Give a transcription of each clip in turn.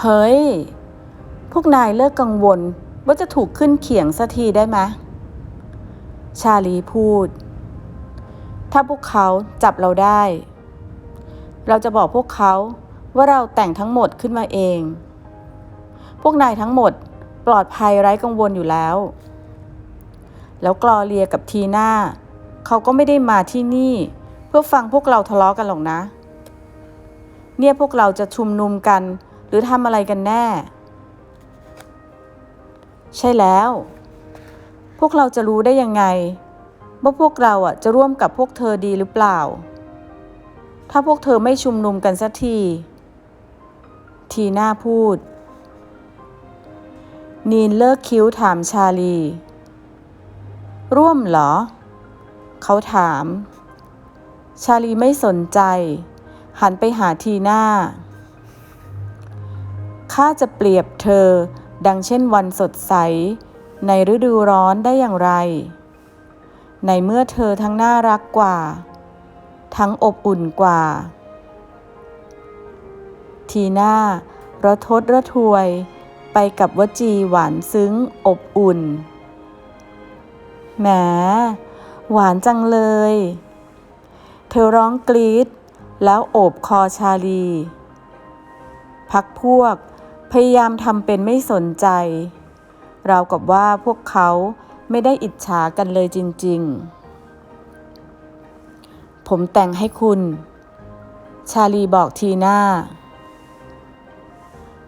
เฮ้ย พวกนายเลิกกังวลว่าจะถูกขึ้นเขียงสักทีได้ไหมชาลีพูด ถ้าพวกเขาจับเราได้ เราจะบอกพวกเขาว่าเราแต่งทั้งหมดขึ้นมาเอง พวกนายทั้งหมดปลอดภัยไร้กังวลอยู่แล้ว แล้วกลอเลียกับทีน่าเขาก็ไม่ได้มาที่นี่ เพื่อฟังพวกเราทะเลาะกันหรอกนะ เนี่ยพวกเราจะชุมนุมกัน หรือทำอะไรกันแน่ ใช่แล้ว พวกเราจะรู้ได้ยังไง ว่าพวกเราอะจะร่วมกับพวกเธอดีหรือเปล่า ถ้าพวกเธอไม่ชุมนุมกันสักที ทีน่าพูด นีนเลิกคิ้วถามชาลี ร่วมเหรอ เขาถาม ชาลีไม่สนใจ หันไปหาทีน่า ข้าจะเปรียบเธอ ดังเช่นวันสดใส ในฤดูร้อนได้อย่างไร ในเมื่อเธอทั้งน่ารักกว่า ทั้งอบอุ่นกว่า ทีหน่าระทดระทวยไปกับวจีหวานซึ้งอบอุ่น แหม หวานจังเลย เธอร้องกรีดแล้วโอบคอชาลี พักพวก พยายามทำเป็นไม่สนใจ ราวกับว่าพวกเขาไม่ได้อิจฉากันเลยจริง ๆ ผมแต่งให้คุณ ชาลีบอกทีน่า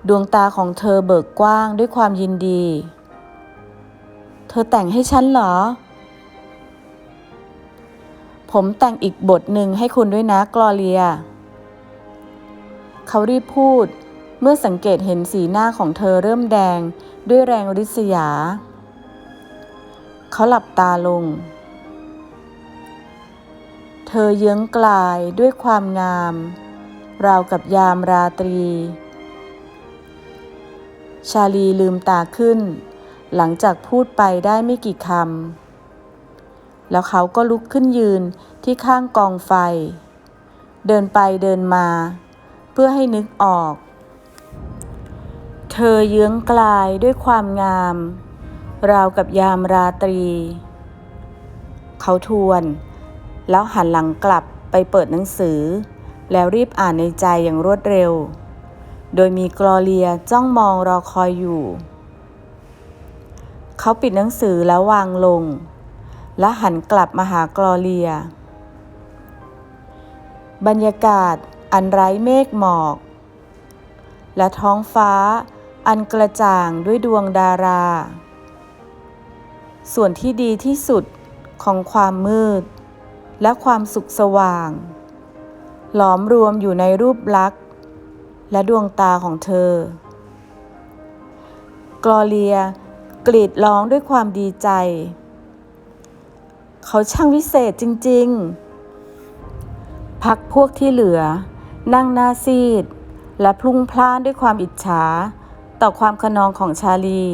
ดวงตาของเธอเบิกกว้างด้วยความยินดี เธอแต่งให้ฉันเหรอ ผมแต่งอีกบทหนึ่งให้คุณด้วยนะกลอเลีย เขารีบพูด เมื่อสังเกตเห็นสีหน้าของเธอเริ่มแดงด้วยแรงริษยา เขาหลับตาลง เธอเยื้องกลายด้วยความงาม ราวกับยามราตรี ชาลีลืมตาขึ้น หลังจากพูดไปได้ไม่กี่คำ แล้วเขาก็ลุกขึ้นยืนที่ข้างกองไฟ เดินไปเดินมา เพื่อให้นึกออก เธอเยื้องกลายด้วยความงาม ราวกับยามราตรี เขาทวน แล้วหันหลังกลับไปเปิดหนังสือ แล้วรีบอ่านในใจอย่างรวดเร็ว โดยมีกลอเลียจ้องมองรอคอยอยู่ เขาปิดหนังสือแล้ววางลง และหันกลับมาหากลอเลีย บรรยากาศอันไร้เมฆหมอก และท้องฟ้า อันกระจ่างด้วยดวงดารา ส่วนที่ดีที่สุดของความมืด และความสุขสว่าง หลอมรวมอยู่ในรูปลักษณ์ และดวงตาของเธอ กลอเลียกรีดร้องด้วยความดีใจ เขาช่างวิเศษจริง ๆ พักพวกที่เหลือ นั่งหน้าซีด และพลุ่งพล่านด้วยความอิจฉา ต่อความขนองของชาลี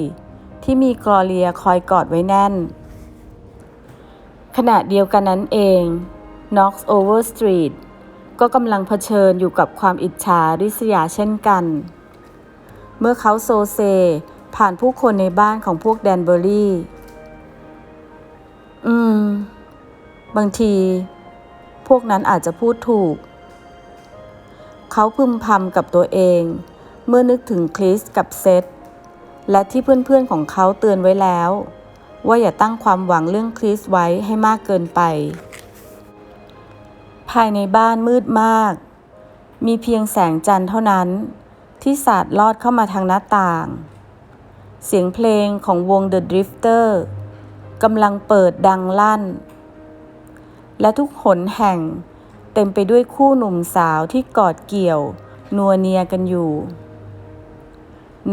ที่มีกลอเลียคอยกอดไว้แน่น ขณะเดียวกันนั้นเอง Knox Over Street ก็กำลังเผชิญอยู่กับความอิจฉาริษยาเช่นกัน เมื่อเขาโซเซ ผ่านผู้คนในบ้านของพวกแดนเบอรี่ อืม บางที พวกนั้นอาจจะพูดถูก เขาพึมพำกับตัวเอง เมื่อนึกถึงคริสกับเซธและที่เพื่อนๆของเขาเตือนไว้แล้ว ว่าอย่าตั้งความหวังเรื่องคริสไว้ให้มากเกินไป ภายในบ้านมืดมาก มีเพียงแสงจันทร์เท่านั้น ที่สาดลอดเข้ามาทางหน้าต่าง เสียงเพลงของวง The Drifter กำลังเปิดดังลั่น และทุกหนแห่งเต็มไปด้วยคู่หนุ่มสาวที่กอดเกี่ยว นัวเนียกันอยู่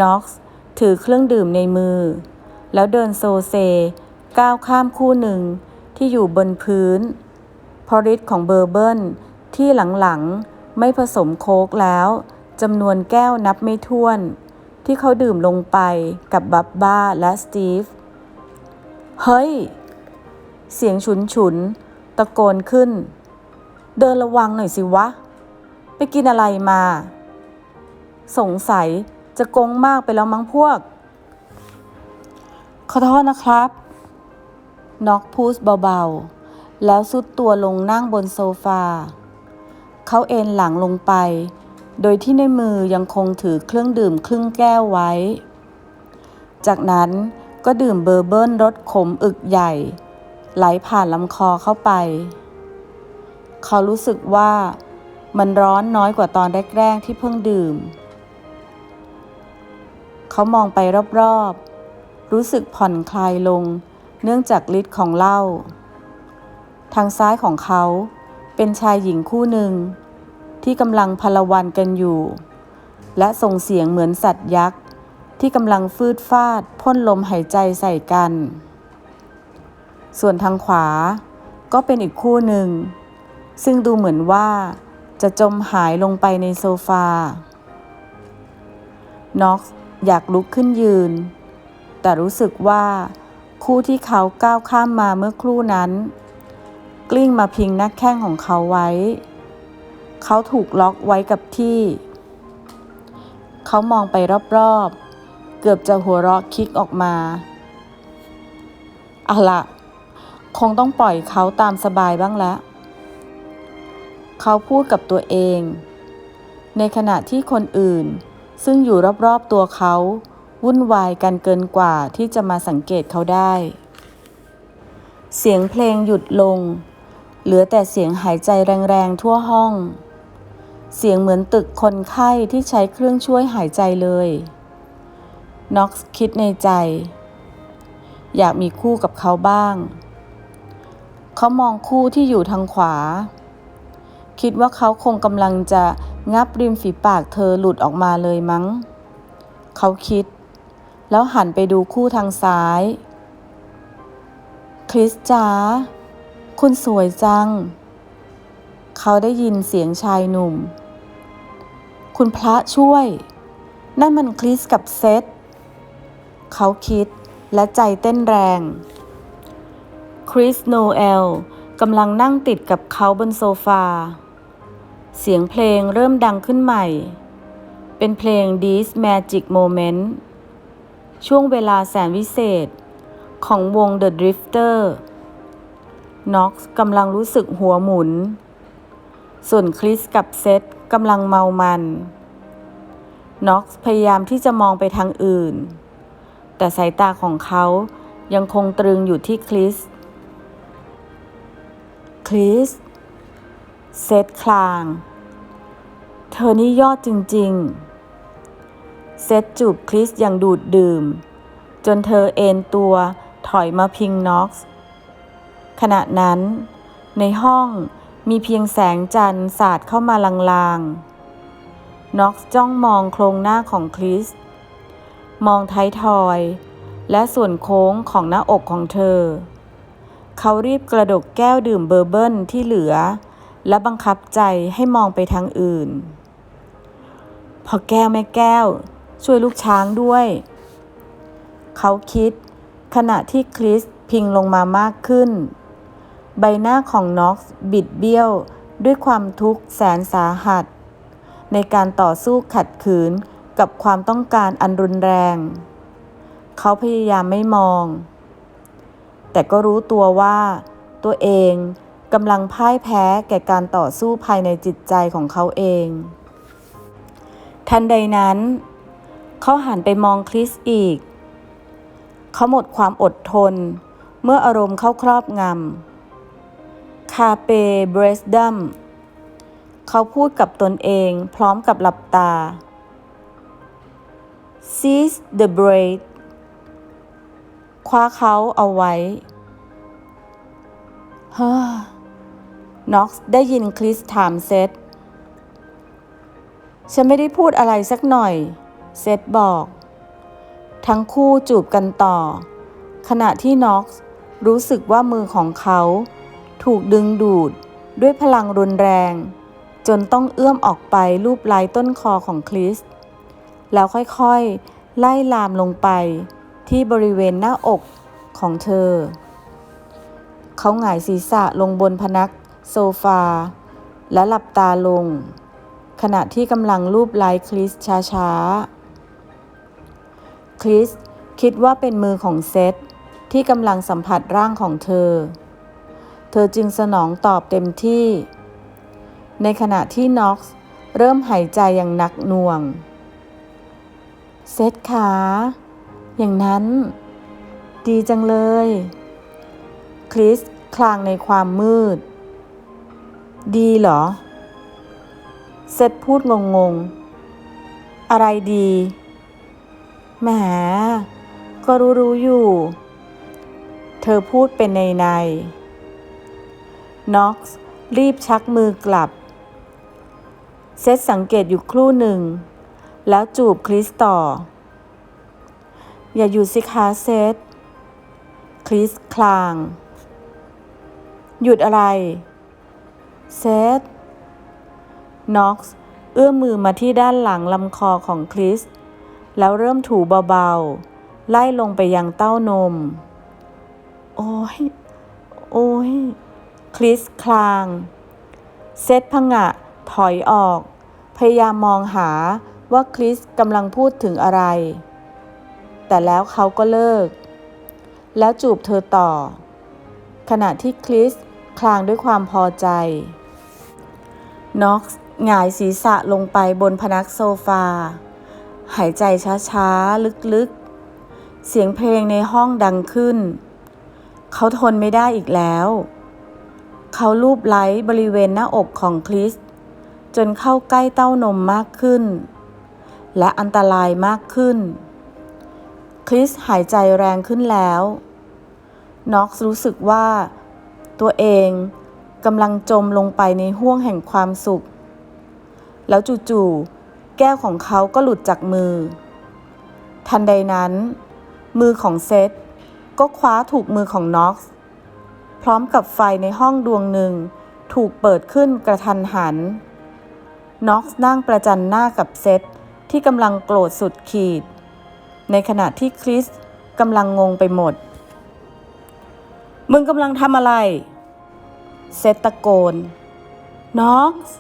น็อกซ์ถือเครื่องดื่มในมือ แล้วเดินโซเซ ก้าวข้ามคู่หนึ่งที่อยู่บนพื้นเพราะฤทธิ์ของเบอร์เบิลที่หลังๆ ไม่ผสมโค้กแล้วจำนวนแก้วนับไม่ถ้วน ที่เขาดื่มลงไปกับบับบ้าและสตีฟ เฮ้ย เสียงฉุนฉุนตะโกนขึ้น เดินระวังหน่อยสิวะ ไปกินอะไรมา สงสัย จะโกงมากไปแล้วมั้งพวก ขอโทษนะครับน็อกพูดเบาๆ แล้วสุดตัวลงนั่งบนโซฟา เขาเอนหลังลงไป โดยที่ในมือยังคงถือเครื่องดื่มครึ่งแก้วไว้ จากนั้นก็ดื่มเบอร์เบิลรสขมอึกใหญ่ ไหลผ่านลำคอเข้าไป เขารู้สึกว่ามันร้อนน้อยกว่าตอนแรกๆที่เพิ่งดื่ม เขามองไปรอบๆ รู้สึกผ่อนคลายลง เนื่องจากฤทธิ์ของเหล้า ทางซ้ายของเขาเป็นชายหญิงคู่หนึ่ง ที่กำลังพลวันกันอยู่ และส่งเสียงเหมือนสัตว์ยักษ์ ที่กำลังฟืดฟาดพ่นลมหายใจใส่กัน ส่วนทางขวาก็เป็นอีกคู่หนึ่ง ซึ่งดูเหมือนว่าจะจมหายลงไปในโซฟา น็อกซ์ อยากลุกขึ้นยืน แต่รู้สึกว่าคู่ที่เขาก้าวข้ามมาเมื่อครู่นั้น กลิ้งมาพิงหน้าแข้งของเขาไว้ เขาถูกล็อกไว้กับที่ เขามองไปรอบๆ เกือบจะหัวเราะคิกออกมาเอาละคงต้องปล่อยเขาตามสบายบ้างแล้ว เขาพูดกับตัวเอง ในขณะที่คนอื่น ซึ่งอยู่รอบๆตัวเขา วุ่นวายกันเกินกว่าที่จะมาสังเกตเขาได้ เสียงเพลงหยุดลง เหลือแต่เสียงหายใจแรงๆทั่วห้อง เสียงเหมือนตึกคนไข้ที่ใช้เครื่องช่วยหายใจเลยน็อกซ์คิดในใจ อยากมีคู่กับเขาบ้าง เขามองคู่ที่อยู่ทางขวา คิดว่าเขาคงกำลังจะ งับริมฝีปากเธอหลุดออกมาเลยมั้ง เขาคิด แล้วหันไปดูคู่ทางซ้าย คริสจ๋าคุณสวยจัง เขาได้ยินเสียงชายหนุ่ม คุณพระช่วย นั่นมันคริสกับเซธเขาคิดและใจเต้นแรง คริสโนเอลกำลังนั่งติดกับเขาบนโซฟา เสียงเพลงเริ่มดังขึ้นใหม่ เป็นเพลง This Magic Moment ช่วงเวลาแสนวิเศษ ของวง The Drifter น็อกซ์กำลังรู้สึกหัวหมุน ส่วนคริสกับเซธกำลังเมามันน็อกซ์พยายามที่จะมองไปทางอื่น แต่สายตาของเขายังคงตรึงอยู่ที่คริส คริส เซธคลาง เธอนี่ยอดจริง ๆ เซธจูบคริสอย่างดูดดื่ม จนเธอเอนตัวถอยมาพิงน็อกซ์ ขณะนั้นในห้องมีเพียงแสงจันทร์สาดเข้ามาลางๆ น็อกซ์จ้องมองโครงหน้าของคริส มองท้ายทอย และส่วนโค้งของหน้าอกของเธอ เขารีบกระดกแก้วดื่มเบอร์เบิลที่เหลือ และบังคับใจให้มองไปทางอื่น พอแก้วแม่แก้ว ช่วยลูกช้างด้วย เขาคิด ขณะที่คริสพิงลงมามากขึ้น ใบหน้าของน็อกซ์บิดเบี้ยวด้วยความทุกข์แสนสาหัส ในการต่อสู้ขัดขืนกับความต้องการอันรุนแรง เขาพยายามไม่มอง แต่ก็รู้ตัวว่าตัวเอง กำลังพ่ายแพ้แก่การต่อสู้ภายในจิตใจของเขาเอง ทันใดนั้น เขาหันไปมองคริสอีก เขาหมดความอดทน เมื่ออารมณ์เข้าครอบงำ คาเปเบรสดัม เขาพูดกับตนเองพร้อมกับหลับตา seize the breath คว้าเขาเอาไว้เฮ้อ น็อกซ์ได้ยินคริสถามเซธฉันไม่ได้พูดอะไรสักหน่อย เซธบอก ทั้งคู่จูบกันต่อ ขณะที่น็อกซ์รู้สึกว่ามือของเขา ถูกดึงดูดด้วยพลังรุนแรง จนต้องเอื้อมออกไปรูปไล้ต้นคอของคริส แล้วค่อยๆ ไล่ลามลงไปที่บริเวณหน้าอกของเธอ เขาหงายศีรษะลงบนพนัก โซฟา และหลับตาลง ขณะที่กำลังรูปไล้คริสช้าคริสคิดว่าเป็นมือของเซธที่กำลังสัมผัสร่างของเธอ เธอจึงสนองตอบเต็มที่ ในขณะที่น็อกซ์เริ่มหายใจอย่างหนักหน่วง เซธขา อย่างนั้น ดีจังเลย คริสคลางในความมืด ดีเหรอ เซธพูดงงๆอะไรดีแหมก็รู้รู้อยู่ เธอพูดเป็นในในน็อกซ์รีบชักมือกลับ เซธสังเกตอยู่ครู่หนึ่ง แล้วจูบคริสต่อ อย่าอยู่สิคะเซธคริสคลาง หยุดอะไร เซธน็อกซ์เอื้อมมือมาที่ด้านหลังลำคอของคริส แล้วเริ่มถูเบาๆ ไล่ลงไปยังเต้านม โอ้ย โอ้ย คริสคลาง เซตพงะ ถอยออก พยายามมองหาว่าคริสกำลังพูดถึงอะไร แต่แล้วเขาก็เลิก แล้วจูบเธอต่อ ขณะที่คริสคลางด้วยความพอใจ น็อกซ์หงายศีรษะลงไปบนพนักโซฟา หายใจช้าๆ ลึกๆ เสียงเพลงในห้องดังขึ้น เขาทนไม่ได้อีกแล้ว เขาลูบไล้บริเวณหน้าอกของคริส จนเข้าใกล้เต้านมมากขึ้น และอันตรายมากขึ้น คริสหายใจแรงขึ้นแล้ว น็อกซ์รู้สึกว่า ตัวเอง กำลังจมลงไปในห้วงแห่งความสุข แล้วจู่ๆแก้วของเขาก็หลุดจากมือ ทันใดนั้น มือของเซธก็คว้าถูกมือของน็อกซ์พร้อมกับไฟในห้องดวงหนึ่งถูกเปิดขึ้นกระทันหัน น็อกซ์นั่งประจันหน้ากับเซธที่กำลังโกรธสุดขีด ในขณะที่คริสกำลังงงไปหมด มึงกำลังทำอะไร เซธตะโกนน็อกซ์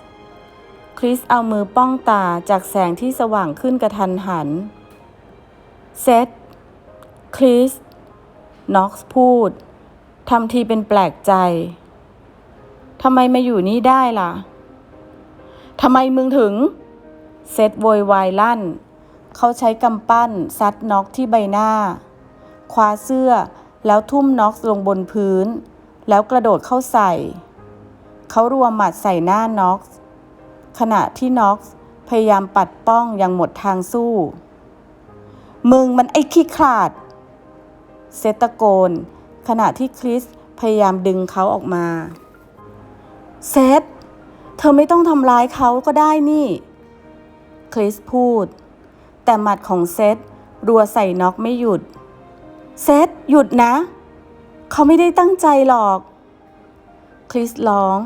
คริสเอามือป้องตาจากแสงที่สว่างขึ้นกระทันหัน เซธคริส น็อกซ์พูด ทำทีเป็นแปลกใจ ทำไมมาอยู่นี่ได้ล่ะ ทำไมมึงถึง เซธโวยวายลั่น เขาใช้กำปั้นซัดน็อกที่ใบหน้า คว้าเสื้อแล้วทุ่มน็อกลงบนพื้น แล้วกระโดดเข้าใส่ เขารวมหมัดใส่หน้าน็อกซ์ขณะที่น็อกซ์พยายามปัดป้องอย่างหมดทางสู้ มึงมันไอ้ขี้ขลาด เซตโกน ขณะที่คริสพยายามดึงเขาออกมา เซตเธอไม่ต้องทำร้ายเขาก็ได้นี่ คริสพูด แต่หมัดของเซตรัวใส่น็อกไม่หยุด เซตหยุดนะ เขาไม่ได้ตั้งใจหรอก คริสร้อง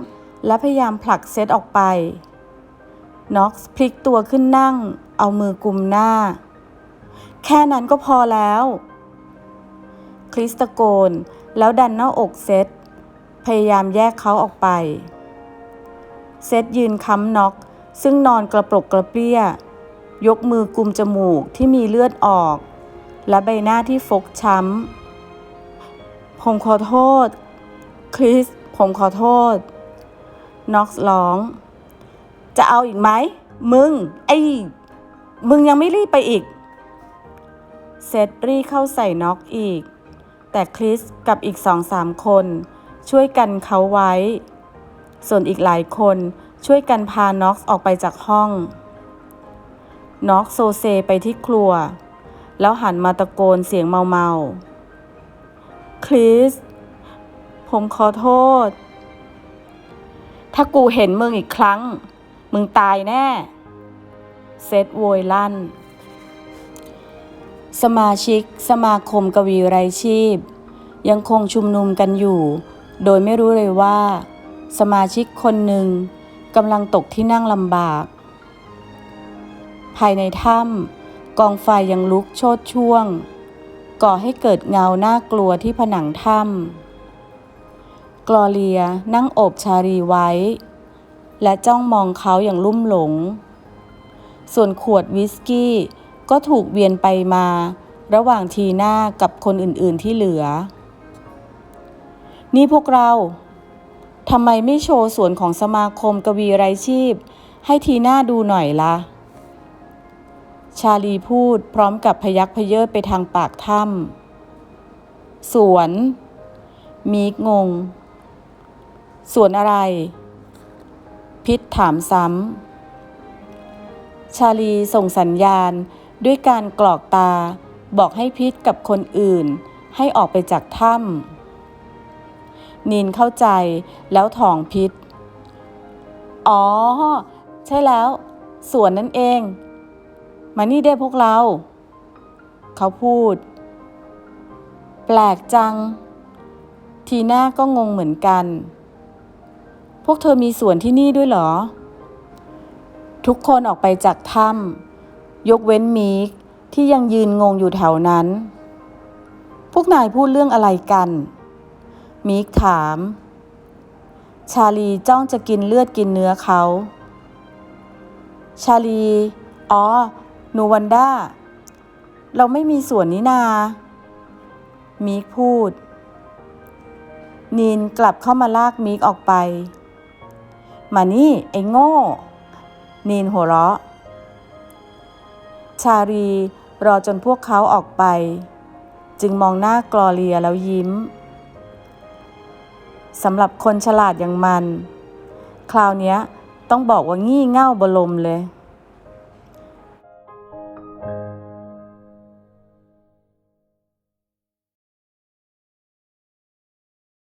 และพยายามผลักเซตออกไป น็อกซ์พลิกตัวขึ้นนั่ง เอามือกุมหน้า แค่นั้นก็พอแล้ว คริสตะโกนแล้วดันหน้าอกเซต พยายามแยกเขาออกไป เซตยืนค้ำน็อกซึ่งนอนกระปรกกระเปรี้ย ยกมือกุมจมูกที่มีเลือดออก และใบหน้าที่ฟกช้ำ ผมขอโทษ คริส ผมขอโทษ น็อกซ์ร้อง จะเอาอีกไหม มึง ไอ้ มึงยังไม่รีบไปอีก เซตรีเข้าใส่น็อกอีก แต่คริสกับอีกสองสามคน ช่วยกันเขาไว้ ส่วนอีกหลายคนช่วยกันพาน็อกซ์ออกไปจากห้อง น็อกโซเซไปที่ครัว แล้วหันมาตะโกนเสียงเมาๆ คริส ผมขอโทษ ถ้ากูเห็นมึงอีกครั้ง มึงตายแน่ เซตโวยลั่น สมาชิกสมาคมกวีไรชีพ ยังคงชุมนุมกันอยู่ โดยไม่รู้เลยว่า สมาชิกคนหนึ่งกำลังตกที่นั่งลำบาก ภายในถ้ำกองไฟยังลุกโชดช่วง ก่อให้เกิดเงาน่ากลัวที่ผนังถ้ำกลอเลียนั่งโอบชารีไว้ และจ้องมองเขาอย่างลุ่มหลง ส่วนขวดวิสกี้ก็ถูกเวียนไปมา ระหว่างทีน่ากับคนอื่นๆที่เหลือ นี่พวกเราทำไมไม่โชว์สวนของสมาคมกวีไรชีพ ให้ทีน่าดูหน่อยละ่ะ ชาลีพูดพร้อมกับพยักพเยิดไปทางปากถ้ำสวน มีกงง สวนอะไร พิษถามซ้ำ ชาลีส่งสัญญาณด้วยการกรอกตาบอกให้พิษกับคนอื่น ให้ออกไปจากถ้ำนินเข้าใจแล้วถองพิษ อ๋อ ใช่แล้ว สวนนั่นเอง มานี่ได้พวกเรา เขาพูด แปลกจัง ทีน่าก็งงเหมือนกัน พวกเธอมีสวนที่นี่ด้วยเหรอ ทุกคนออกไปจากถ้ำยกเว้นมีกที่ยังยืนงงอยู่แถวนั้น พวกนายพูดเรื่องอะไรกันมีกถาม ชาลีจ้องจะกินเลือดกินเนื้อเขา ชาลี อ๋อ นูวันด้า เราไม่มีสวนนี้นามีกพูด นีนกลับเข้ามาลากมีกออกไป มานี่ไอ้โง่ นีนหัวเราะ ชาลีรอจนพวกเขาออกไป จึงมองหน้ากลอเลียแล้วยิ้ม สำหรับคนฉลาดอย่างมัน คราวนี้ต้องบอกว่างี่เง่าบลมเลย